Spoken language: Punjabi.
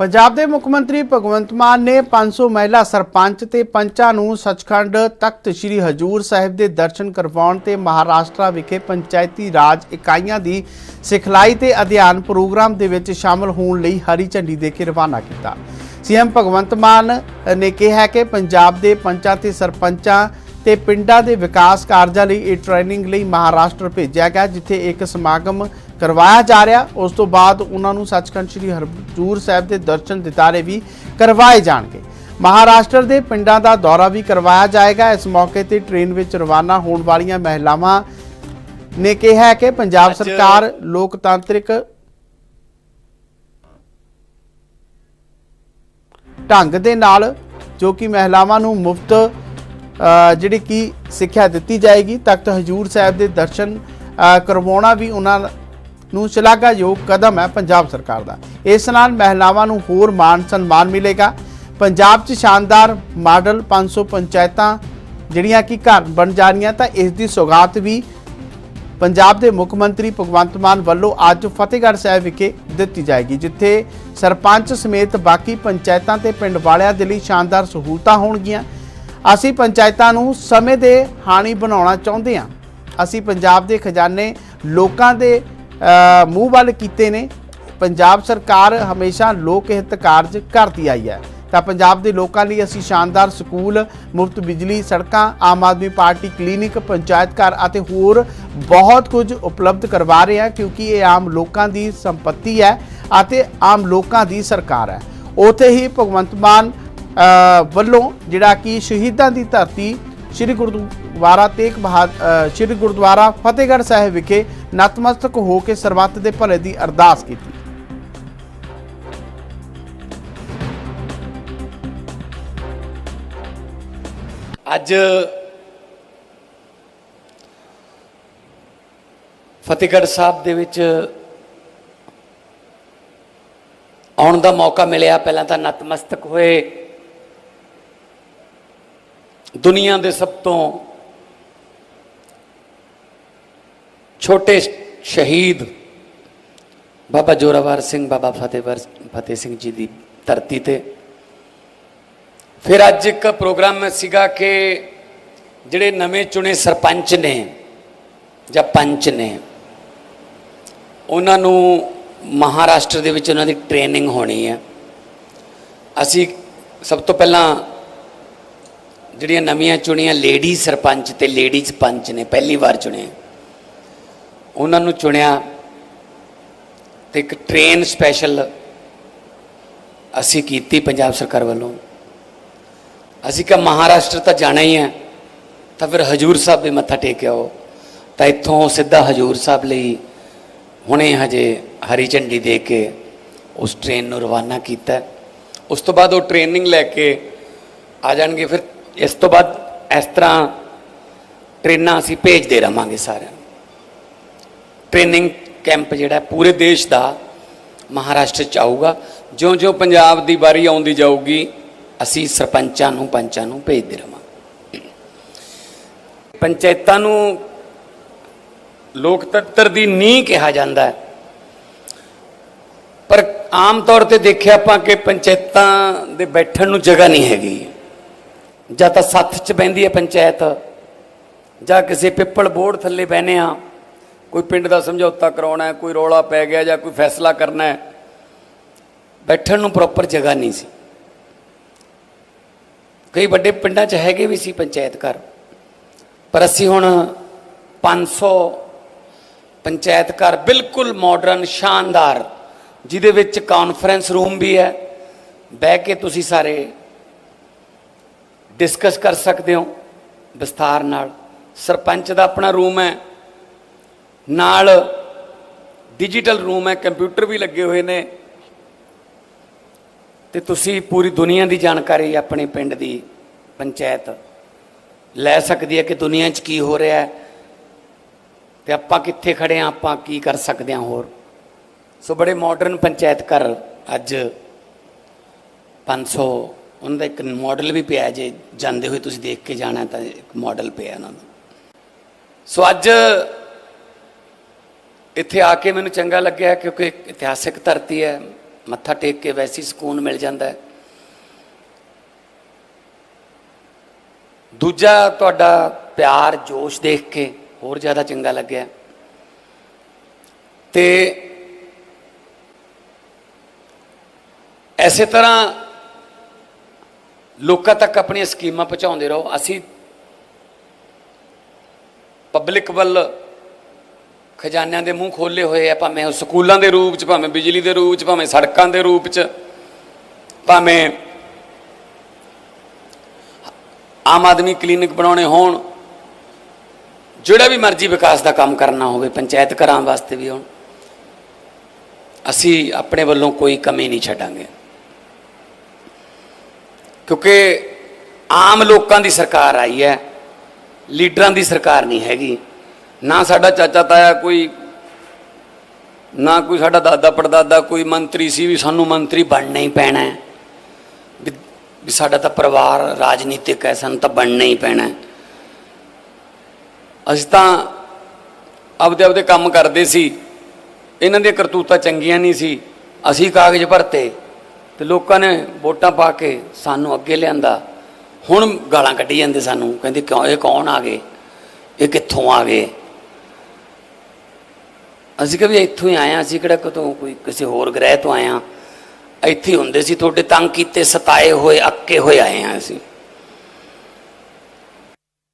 ਪੰਜਾਬ ਦੇ ਮੁੱਖ ਮੰਤਰੀ ਭਗਵੰਤ ਮਾਨ ਨੇ 500 ਮਹਿਲਾ ਸਰਪੰਚ ਤੇ ਪੰਚਾਂ ਨੂੰ ਸੱਚਖੰਡ ਤਖਤ ਸ੍ਰੀ ਹਜੂਰ ਸਾਹਿਬ ਦੇ ਦਰਸ਼ਨ ਕਰਵਾਉਣ ਤੇ ਮਹਾਰਾਸ਼ਟਰ ਵਿਖੇ ਪੰਚਾਇਤੀ ਰਾਜ ਇਕਾਈਆਂ ਦੀ ਸਿਖਲਾਈ ਤੇ ਅਧਿਐਨ ਪ੍ਰੋਗਰਾਮ ਦੇ ਵਿੱਚ ਸ਼ਾਮਲ ਹੋਣ ਲਈ ਹਰੀ ਝੰਡੀ ਦੇ ਕੇ ਰਵਾਨਾ ਕੀਤਾ। ਸੀਐਮ ਭਗਵੰਤ ਮਾਨ ਨੇ ਕਿਹਾ ਕਿ ਪੰਜਾਬ ਦੇ ਪੰਚਾਂ ਤੇ ਸਰਪੰਚਾਂ ਤੇ ਪਿੰਡਾਂ ਦੇ ਵਿਕਾਸ ਕਾਰਜਾਂ ਲਈ ਇਹ ਟ੍ਰੇਨਿੰਗ ਲਈ ਮਹਾਰਾਸ਼ਟਰ ਭੇਜਿਆ ਗਿਆ ਜਿੱਥੇ ਇੱਕ ਸਮਾਗਮ ਕਰਵਾਇਆ ਜਾ ਰਿਹਾ। ਉਸ ਤੋਂ ਬਾਅਦ ਉਹਨਾਂ ਨੂੰ ਸੱਚਖੰਡ ਸ੍ਰੀ ਹਰਜੂਰ ਸਾਹਿਬ ਦੇ ਦਰਸ਼ਨ ਦਿਦਾਰੇ ਵੀ ਕਰਵਾਏ ਜਾਣਗੇ। ਮਹਾਰਾਸ਼ਟਰ ਦੇ ਪਿੰਡਾਂ ਦਾ ਦੌਰਾ ਵੀ ਕਰਵਾਇਆ ਜਾਏਗਾ। ਇਸ ਮੌਕੇ ਤੇ ਟ੍ਰੇਨ ਵਿੱਚ ਰਵਾਨਾ ਹੋਣ ਵਾਲੀਆਂ ਮਹਿਲਾਵਾਂ ਨੇ ਕਿਹਾ ਕਿ ਪੰਜਾਬ ਸਰਕਾਰ ਲੋਕਤਾਂਤਰਿਕ ਢੰਗ ਦੇ ਨਾਲ ਜੋ ਕਿ ਮਹਿਲਾਵਾਂ ਨੂੰ ਮੁਫਤ ਜਿਹੜੀ ਕਿ ਸਿੱਖਿਆ ਦਿੱਤੀ ਜਾਏਗੀ, ਤਖਤ ਹਜੂਰ ਸਾਹਿਬ ਦੇ ਦਰਸ਼ਨ ਕਰਵਾਉਣਾ ਵੀ ਉਹਨਾਂ ਨੂੰ ਸ਼ਲਾਘਾਯੋਗ ਕਦਮ ਹੈ ਪੰਜਾਬ ਸਰਕਾਰ ਦਾ। ਇਸ ਨਾਲ ਮਹਿਲਾਵਾਂ ਨੂੰ ਹੋਰ ਮਾਣ, ਸਨਮਾਨ ਮਿਲੇਗਾ। ਪੰਜਾਬ 'ਚ ਸ਼ਾਨਦਾਰ ਮਾਡਲ 500 ਪੰਚਾਇਤਾਂ ਜਿਹੜੀਆਂ ਕਿ ਘਰ ਬਣ ਜਾ ਰਹੀਆਂ, ਤਾਂ ਇਸ ਦੀ ਸੌਗਾਤ ਵੀ ਪੰਜਾਬ ਦੇ ਮੁੱਖ ਮੰਤਰੀ ਭਗਵੰਤ ਮਾਨ ਵੱਲੋਂ ਅੱਜ ਫਤਿਹਗੜ੍ਹ ਸਾਹਿਬ ਵਿਖੇ ਦਿੱਤੀ ਜਾਏਗੀ, ਜਿੱਥੇ ਸਰਪੰਚ ਸਮੇਤ ਬਾਕੀ ਪੰਚਾਇਤਾਂ ਤੇ ਪਿੰਡ ਵਾਲਿਆਂ ਦੇ ਲਈ ਸ਼ਾਨਦਾਰ ਸਹੂਲਤਾਂ ਹੋਣਗੀਆਂ। ਅਸੀਂ ਪੰਚਾਇਤਾਂ ਨੂੰ ਸਮੇਂ ਦੇ ਹਾਣੀ ਬਣਾਉਣਾ ਚਾਹੁੰਦੇ ਹਾਂ। ਅਸੀਂ ਪੰਜਾਬ ਦੇ ਖਜ਼ਾਨੇ ਲੋਕਾਂ ਦੇ ਮੂੰਹ ਵੱਲ ਕੀਤੇ ਨੇ। ਪੰਜਾਬ ਸਰਕਾਰ ਹਮੇਸ਼ਾ ਲੋਕ ਹਿੱਤ ਕਾਰਜ ਕਰਦੀ ਆਈ ਹੈ। ਤਾਂ ਪੰਜਾਬ ਦੇ ਲੋਕਾਂ ਲਈ ਅਸੀਂ ਸ਼ਾਨਦਾਰ ਸਕੂਲ, ਮੁਫਤ ਬਿਜਲੀ ਸੜਕਾਂ, ਆਮ ਆਦਮੀ ਪਾਰਟੀ ਕਲੀਨਿਕ, ਪੰਚਾਇਤ ਘਰ ਅਤੇ ਹੋਰ ਬਹੁਤ ਕੁਝ ਉਪਲਬਧ ਕਰਵਾ ਰਹੇ ਹਾਂ ਕਿਉਂਕਿ ਇਹ ਆਮ ਲੋਕਾਂ ਦੀ ਸੰਪਤੀ ਹੈ ਅਤੇ ਆਮ ਲੋਕਾਂ ਦੀ ਸਰਕਾਰ ਹੈ। ਉਥੇ ਹੀ ਭਗਵੰਤ ਮਾਨ ਵੱਲੋਂ ਜਿਹੜਾ ਕਿ ਸ਼ਹੀਦਾਂ ਦੀ ਧਰਤੀ ਸ੍ਰੀ ਗੁਰਦੁਆਰਾ ਤੇਗ ਬਹਾਦਰ ਸ੍ਰੀ ਗੁਰਦੁਆਰਾ ਫਤਿਹਗੜ੍ਹ ਸਾਹਿਬ ਵਿਖੇ ਨਤਮਸਤਕ ਹੋ ਕੇ ਸਰਬੱਤ ਦੇ ਭਲੇ ਦੀ ਅਰਦਾਸ ਕੀਤੀ। ਅੱਜ ਫਤਿਹਗੜ੍ਹ ਸਾਹਿਬ ਦੇ ਵਿੱਚ ਆਉਣ ਦਾ ਮੌਕਾ ਮਿਲਿਆ। ਪਹਿਲਾਂ ਤਾਂ ਨਤਮਸਤਕ ਹੋਏ। ਦੁਨੀਆ ਦੇ ਸਭ ਤੋਂ ਛੋਟੇ ਸ਼ਹੀਦ ਬਾਬਾ ਜੋਰਾਵਰ ਸਿੰਘ, ਬਾਬਾ ਫਤਿਹਵਰ ਫਤਿਹ ਸਿੰਘ ਜੀ ਦੀ ਧਰਤੀ ਤੇ। ਫਿਰ ਅੱਜ ਇੱਕ ਪ੍ਰੋਗਰਾਮ ਸੀਗਾ ਕਿ ਜਿਹੜੇ ਨਵੇਂ ਚੁਣੇ ਸਰਪੰਚ ਨੇ ਜਾਂ ਪੰਚ ਨੇ, ਉਹਨਾਂ ਨੂੰ ਮਹਾਰਾਸ਼ਟਰ ਦੇ ਵਿੱਚ ਉਹਨਾਂ ਦੀ ਟ੍ਰੇਨਿੰਗ ਹੋਣੀ ਹੈ। ਅਸੀਂ ਸਭ ਤੋਂ ਪਹਿਲਾਂ ਜਿਹੜੀਆਂ ਨਵੀਆਂ ਚੁਣੀਆਂ ਲੇਡੀ ਸਰਪੰਚ ਤੇ ਲੇਡੀਜ਼ ਪੰਚ ਨੇ, ਪਹਿਲੀ ਵਾਰ ਚੁਣੇ ਉਹਨਾਂ ਨੂੰ ਚੁਣਿਆ ਤੇ ਇੱਕ ਟ੍ਰੇਨ ਸਪੈਸ਼ਲ ਅਸੀਂ ਕੀਤੀ ਪੰਜਾਬ ਸਰਕਾਰ ਵੱਲੋਂ। ਅਸੀਂ ਕਿਹਾ, ਮਹਾਰਾਸ਼ਟਰ ਤਾਂ ਜਾਣਾ ਹੀ ਹੈ। ਤਾਂ ਫਿਰ ਹਜੂਰ ਸਾਹਿਬ ਵੀ ਮੱਥਾ ਟੇਕ ਆਓ। ਤਾਂ ਇੱਥੋਂ ਸਿੱਧਾ ਹਜੂਰ ਸਾਹਿਬ ਲਈ ਹੁਣੇ ਹਜੇ ਹਰੀ ਝੰਡੀ ਦੇ ਕੇ ਉਸ ਟ੍ਰੇਨ ਨੂੰ ਰਵਾਨਾ ਕੀਤਾ। ਉਸ ਤੋਂ ਬਾਅਦ ਉਹ ਟ੍ਰੇਨਿੰਗ ਲੈ ਕੇ ਆ ਜਾਣਗੇ, ਫਿਰ ਇਸ ਤੋਂ ਬਾਅਦ ਇਸ ਤਰ੍ਹਾਂ ਟ੍ਰੇਨਾਂ ਅਸੀਂ ਭੇਜਦੇ ਰਵਾਂਗੇ ਸਾਰਿਆਂ ਨੂੰ। ਟ੍ਰੇਨਿੰਗ ਕੈਂਪ ਜਿਹੜਾ ਪੂਰੇ ਦੇਸ਼ ਦਾ ਮਹਾਰਾਸ਼ਟਰ ਚ ਆਊਗਾ। ਜਿਉਂ-ਜਿਉਂ ਪੰਜਾਬ ਦੀ ਵਾਰੀ ਆਉਂਦੀ ਜਾਊਗੀ, ਅਸੀਂ ਸਰਪੰਚਾਂ ਨੂੰ, ਪੰਚਾਂ ਨੂੰ ਭੇਜਦੇ ਰਵਾਂਗੇ ਪੰਚਾਇਤਾਂ ਨੂੰ ਲੋਕਤੰਤਰ ਦੀ ਨੀਂਹ ਕਿਹਾ ਜਾਂਦਾ ਹੈ। ਪਰ ਆਮ ਤੌਰ ਤੇ ਦੇਖਿਆ ਆਪਾਂ ਕਿ ਪੰਚਾਇਤਾਂ ਦੇ ਬੈਠਣ ਨੂੰ ਜਗ੍ਹਾ ਨਹੀਂ ਹੈਗੀ। ਜਾਂ ਤਾਂ ਸੱਥ 'ਚ ਬੈੰਦੀ ਹੈ ਪੰਚਾਇਤ, ਜਾਂ ਕਿਸੇ ਪਿੱਪਲ ਬੋਰਡ ਥੱਲੇ ਬਹਿਨੇ ਆ ਕੋਈ ਪਿੰਡ ਦਾ ਸਮਝੌਤਾ ਕਰਾਉਣਾ ਹੈ, ਕੋਈ ਰੌਲਾ ਪੈ ਗਿਆ ਜਾਂ ਕੋਈ ਫੈਸਲਾ ਕਰਨਾ ਹੈ, ਬੈਠਣ ਨੂੰ ਪ੍ਰੋਪਰ ਜਗ੍ਹਾ ਨਹੀਂ ਸੀ। ਕਈ ਵੱਡੇ ਪਿੰਡਾਂ 'ਚ ਹੈਗੇ ਵੀ ਸੀ ਪੰਚਾਇਤ ਘਰ, ਪਰ ਅਸੀਂ ਹੁਣ 500 ਪੰਚਾਇਤ ਘਰ ਬਿਲਕੁਲ ਮਾਡਰਨ ਸ਼ਾਨਦਾਰ, ਜਿਹਦੇ ਵਿੱਚ ਕਾਨਫਰੰਸ ਰੂਮ ਵੀ ਹੈ, ਬਹਿ ਕੇ ਤੁਸੀਂ ਸਾਰੇ ਡਿਸਕਸ ਕਰ ਸਕਦੇ ਹੋ ਵਿਸਥਾਰ ਨਾਲ। ਸਰਪੰਚ ਦਾ ਆਪਣਾ ਰੂਮ ਹੈ, ਨਾਲ ਡਿਜੀਟਲ ਰੂਮ ਹੈ, ਕੰਪਿਊਟਰ ਵੀ ਲੱਗੇ ਹੋਏ ਨੇ। ਤੇ ਤੁਸੀਂ ਪੂਰੀ ਦੁਨੀਆ ਦੀ ਜਾਣਕਾਰੀ ਆਪਣੇ ਪਿੰਡ ਦੀ ਪੰਚਾਇਤ ਲੈ ਸਕਦੀ ਹੈ ਕਿ ਦੁਨੀਆ 'ਚ ਕੀ ਹੋ ਰਿਹਾ ਹੈ। ਤੇ ਆਪਾਂ ਕਿੱਥੇ ਖੜੇ ਆ ਆਪਾਂ ਕੀ ਕਰ ਸਕਦੇ ਹਾਂ ਹੋਰ। ਸੋ ਬੜੇ ਮਾਡਰਨ ਪੰਚਾਇਤ ਘਰ ਅੱਜ 500 ਉਹਨਾਂ ਦਾ ਇੱਕ ਮਾਡਲ ਵੀ ਪਿਆ ਜੇ, ਜਾਂਦੇ ਹੋਏ ਤੁਸੀਂ ਦੇਖ ਕੇ ਜਾਣਾ ਤਾਂ ਇੱਕ ਮਾਡਲ ਪਿਆ ਉਹਨਾਂ ਦਾ। ਸੋ ਅੱਜ ਇੱਥੇ ਆ ਕੇ ਮੈਨੂੰ ਚੰਗਾ ਲੱਗਿਆ ਕਿਉਂਕਿ ਇਤਿਹਾਸਿਕ ਧਰਤੀ ਹੈ, ਮੱਥਾ ਟੇਕ ਕੇ ਵੈਸੀ ਸਕੂਨ ਮਿਲ ਜਾਂਦਾ ਹੈ। ਦੂਜਾ ਤੁਹਾਡਾ ਪਿਆਰ, ਜੋਸ਼ ਦੇਖ ਕੇ ਹੋਰ ਜ਼ਿਆਦਾ ਚੰਗਾ ਲੱਗਿਆ। ਤੇ ਐਸੇ ਤਰ੍ਹਾਂ ਲੋਕਾਂ ਤੱਕ ਆਪਣੀਆਂ ਸਕੀਮਾਂ ਪਹੁੰਚਾਉਂਦੇ ਰਹੋ। ਅਸੀਂ ਪਬਲਿਕ ਵੱਲ ਖਜ਼ਾਨਿਆਂ ਦੇ ਮੂੰਹ ਖੋਲੇ ਹੋਏ ਆ, ਭਾਵੇਂ ਉਹ ਸਕੂਲਾਂ ਦੇ ਰੂਪ ਚ, ਭਾਵੇਂ ਬਿਜਲੀ ਦੇ ਰੂਪ ਚ, ਭਾਵੇਂ ਸੜਕਾਂ ਦੇ ਰੂਪ ਚ, ਭਾਵੇਂ ਆਮ ਆਦਮੀ ਕਲੀਨਿਕ ਬਣਾਉਣੇ ਹੋਣ, ਜਿਹੜਾ ਵੀ ਮਰਜ਼ੀ ਵਿਕਾਸ ਦਾ ਕੰਮ ਕਰਨਾ ਹੋਵੇ, ਪੰਚਾਇਤ ਘਰਾਂ ਵਾਸਤੇ ਵੀ ਹੋਣ, ਅਸੀਂ ਆਪਣੇ ਵੱਲੋਂ ਕੋਈ ਕਮੀ ਨਹੀਂ ਛੱਡਾਂਗੇ। ਕਿਉਂਕਿ ਆਮ ਲੋਕਾਂ ਦੀ ਸਰਕਾਰ ਆਈ ਹੈ, ਲੀਡਰਾਂ ਦੀ ਸਰਕਾਰ ਨਹੀਂ ਹੈਗੀ। ਨਾ ਸਾਡਾ ਚਾਚਾ ਤਾਇਆ ਕੋਈ, ਨਾ ਕੋਈ ਸਾਡਾ ਦਾਦਾ ਪੜਦਾਦਾ, ਕੋਈ ਮੰਤਰੀ ਸੀ ਵੀ ਸਾਨੂੰ ਮੰਤਰੀ ਬਣਨਾ ਹੀ ਪੈਣਾ ਹੈ। ਵੀ ਸਾਡਾ ਤਾਂ ਪਰਿਵਾਰ ਰਾਜਨੀਤਿਕ ਹੈ, ਸਾਨੂੰ ਤਾਂ ਬਣਨਾ ਹੀ ਪੈਣਾ ਹੈ। ਅਸੀਂ ਤਾਂ ਆਪਦੇ ਆਪਦੇ ਕੰਮ ਕਰਦੇ ਸੀ। ਇਹਨਾਂ ਦੀਆਂ ਕਰਤੂਤਾਂ ਚੰਗੀਆਂ ਨਹੀਂ ਸੀ। ਅਸੀਂ ਕਾਗਜ਼ ਭਰਤੇ। ਤੇ ਲੋਕਾਂ ਨੇ ਵੋਟਾਂ ਪਾ ਕੇ ਸਾਨੂੰ ਅੱਗੇ ਲਿਆਂਦਾ। ਹੁਣ ਗਾਲਾਂ ਕੱਢੀ ਜਾਂਦੇ ਸਾਨੂੰ, ਕਹਿੰਦੇ ਕਿਉਂ, ਇਹ ਕੌਣ ਆ ਗਏ? ਇਹ ਕਿੱਥੋਂ ਆ ਗਏ? ਅਸੀਂ ਕਿਹਾ ਇੱਥੋਂ ਹੀ ਆਏ ਹਾਂ, ਅਸੀਂ ਕਿਹੜਾ ਕਿਤੋਂ ਕੋਈ ਕਿਸੇ ਹੋਰ ਗ੍ਰਹਿ ਤੋਂ ਆਏ ਹਾਂ। ਇੱਥੇ ਹੀ ਹੁੰਦੇ ਸੀ, ਤੁਹਾਡੇ ਤੰਗ ਕੀਤੇ, ਸਤਾਏ ਹੋਏ, ਅੱਕੇ ਹੋਏ ਆਏ ਹਾਂ ਅਸੀਂ।